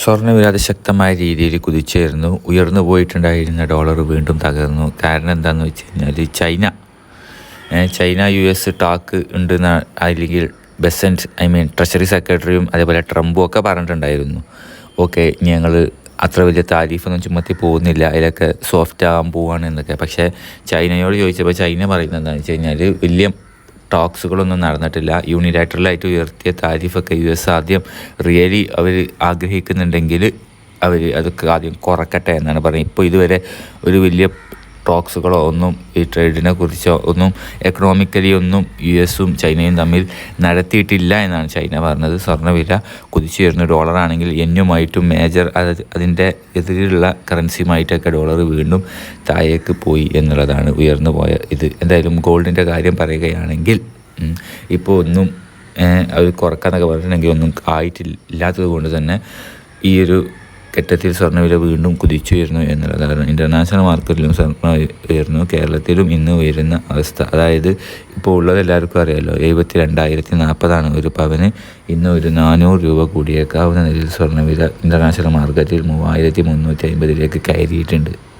സ്വർണവില അതിശക്തമായ രീതിയിൽ കുതിച്ചേരുന്നു ഉയർന്നു പോയിട്ടുണ്ടായിരുന്ന ഡോളർ വീണ്ടും തകർന്നു. കാരണം എന്താണെന്ന് വെച്ച് കഴിഞ്ഞാൽ China. China U S talk ഉണ്ടെന്ന അല്ലെങ്കിൽ ബെസന്റ് ഐ മീൻ ട്രഷറി സെക്രട്ടറിയും അതേപോലെ ട്രംപും ഒക്കെ പറഞ്ഞിട്ടുണ്ടായിരുന്നു. ഓക്കെ ഞങ്ങൾ അത്ര വലിയ താരീഫൊന്നും ചുമത്തി പോകുന്നില്ല. അതിലൊക്കെ സോഫ്റ്റ് ആകാൻ പോവാണ് എന്നൊക്കെ. പക്ഷേ ചൈനയോട് ചോദിച്ചപ്പോൾ ചൈന പറയുന്നത് എന്താണെന്ന് വെച്ച് കഴിഞ്ഞാൽ വലിയ ടോക്സുകളൊന്നും നടന്നിട്ടില്ല. യൂണിലാറ്ററലായിട്ട് ഉയർത്തിയ താരിഫൊക്കെ യു എസ് ആദ്യം റിയലി അവർ ആഗ്രഹിക്കുന്നുണ്ടെങ്കിൽ അവർ അതൊക്കെ ആദ്യം കുറക്കട്ടെ എന്നാണ് പറയുന്നത് ഇപ്പോൾ ഇതുവരെ ഒരു വലിയ ടോക്സുകളോ ഒന്നും ഈ ട്രേഡിനെ കുറിച്ചോ ഒന്നും എക്കണോമിക്കലി ഒന്നും യു എസും ചൈനയും തമ്മിൽ നടത്തിയിട്ടില്ല എന്നാണ് ചൈന പറഞ്ഞത്. സ്വർണവില കുതിച്ചുയർന്ന ഡോളറാണെങ്കിൽ എന്നുമായിട്ടും മേജർ അത് അതിന്റെ എതിരെയുള്ള കറൻസിയുമായിട്ടൊക്കെ ഡോളർ വീണ്ടും താഴേക്ക് പോയി എന്നുള്ളതാണ് ഉയർന്നു പോയ ഇത്. എന്തായാലും ഗോൾഡിന്റെ കാര്യം പറയുകയാണെങ്കിൽ ഇപ്പോൾ ഒന്നും അത് കുറക്കാന്നൊക്കെ പറഞ്ഞിട്ടുണ്ടെങ്കിൽ ഒന്നും ആയിട്ടില്ലാത്തത് കൊണ്ട് തന്നെ ഈ ഒരു ഘട്ടത്തിൽ സ്വർണവില വീണ്ടും കുതിച്ചുയർന്നു എന്നുള്ളതാണ്. ഇന്റർനാഷണൽ മാർക്കറ്റിലും സ്വർണ ഉയർന്നു. കേരളത്തിലും ഇന്ന് ഉയരുന്ന അവസ്ഥ. അതായത് ഇപ്പോൾ ഉള്ളത് എല്ലാവർക്കും അറിയാമല്ലോ എഴുപത്തി രണ്ടായിരത്തി നാൽപ്പതാണ് ഒരു പവന്. ഇന്ന് ഒരു നാനൂറ് രൂപ കൂടിയേക്കാവുന്ന നിലയിൽ സ്വർണവില ഇന്റർനാഷണൽ മാർക്കറ്റിൽ മൂവായിരത്തി മുന്നൂറ്റി അമ്പതിലേക്ക് കയറിയിട്ടുണ്ട്.